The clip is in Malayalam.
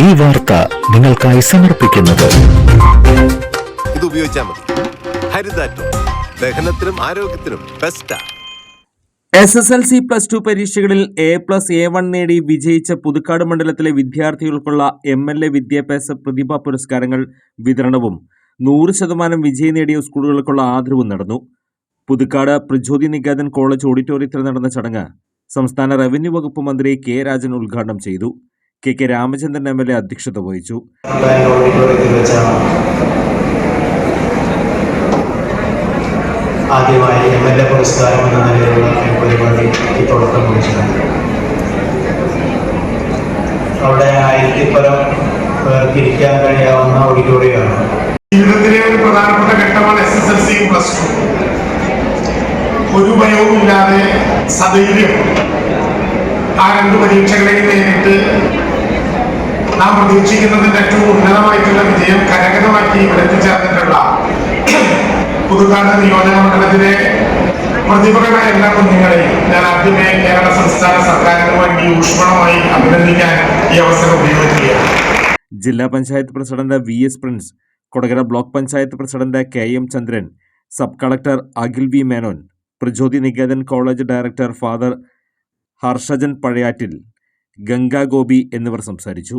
ഈ വാർത്ത നിങ്ങൾക്കായി സമർപ്പിക്കുന്നത്. ഇത് ഉപയോഗിച്ചാൽ മതി. ഹരിതാറ്റോ. ദഹനത്തിനും ആരോഗ്യത്തിനും ബെസ്റ്റാ S S L C plus two പരീക്ഷകളിൽ എ പ്ലസ് എ വൺ നേടി വിജയിച്ച പുതുക്കാട് മണ്ഡലത്തിലെ വിദ്യാർത്ഥികൾക്കുള്ള എം എൽ എ വിദ്യാഭ്യാസ പ്രതിഭാ പുരസ്കാരങ്ങൾ വിതരണവും. നൂറ് ശതമാനം വിജയം നേടിയ സ്കൂളുകൾക്കുള്ള ആദരവും നടന്നു. പുതുക്കാട് പ്രചോദി നികേതൻ കോളേജ് ഓഡിറ്റോറിയത്തിൽ നടന്ന ചടങ്ങ് സംസ്ഥാന റവന്യൂ വകുപ്പ് മന്ത്രി കെ രാജൻ ഉദ്ഘാടനം ചെയ്തു. K K Ramachandran M L A അധ്യക്ഷത വഹിച്ചു. ആദ്യമായി എം എൽ എ പുരസ്കാരം എന്ന നിലയിലുള്ള ഈ തുടക്കം കുറിച്ചത്. അവിടെ ആയിരത്തി പരം പേർക്ക് ഇരിക്കാൻ കഴിയാവുന്ന ഓഡിറ്റോറിയമാണ് ജീവിതത്തിലെ ഒരു പ്രധാനപ്പെട്ട ഘട്ടമാണ് S S L C plus two ഒരു ഭയവുമില്ലാതെ സധൈര്യം ആ രണ്ട് പരീക്ഷകളെയും നേരിട്ട് നാം പ്രതീക്ഷിക്കുന്നതിന്റെ ഏറ്റവും ഉന്നതമായിട്ടുള്ള വിജയം കരകതമാക്കി ഇവിടെ എത്തിച്ചേർന്നിട്ടുള്ള പുതുക്കാട് നിയോജക മണ്ഡലത്തിലെ പ്രതിഭകളായ എല്ലാ കുഞ്ഞുങ്ങളെയും ഞാൻ ആദ്യമേ കേരള സംസ്ഥാന സർക്കാരിന് വേണ്ടി ഊഷ്മളമായി അഭിനന്ദിക്കാൻ ഈ അവസരം ഉപയോഗിക്കുകയാണ്. ജില്ലാ panchayat president V S Prince Kodakara block panchayat president K M Chandran sub collector Akhil V Menon Prajyothi Niketan college director father Harshajan Pazhayattil Ganga Gopi എന്നിവർ സംസാരിച്ചു.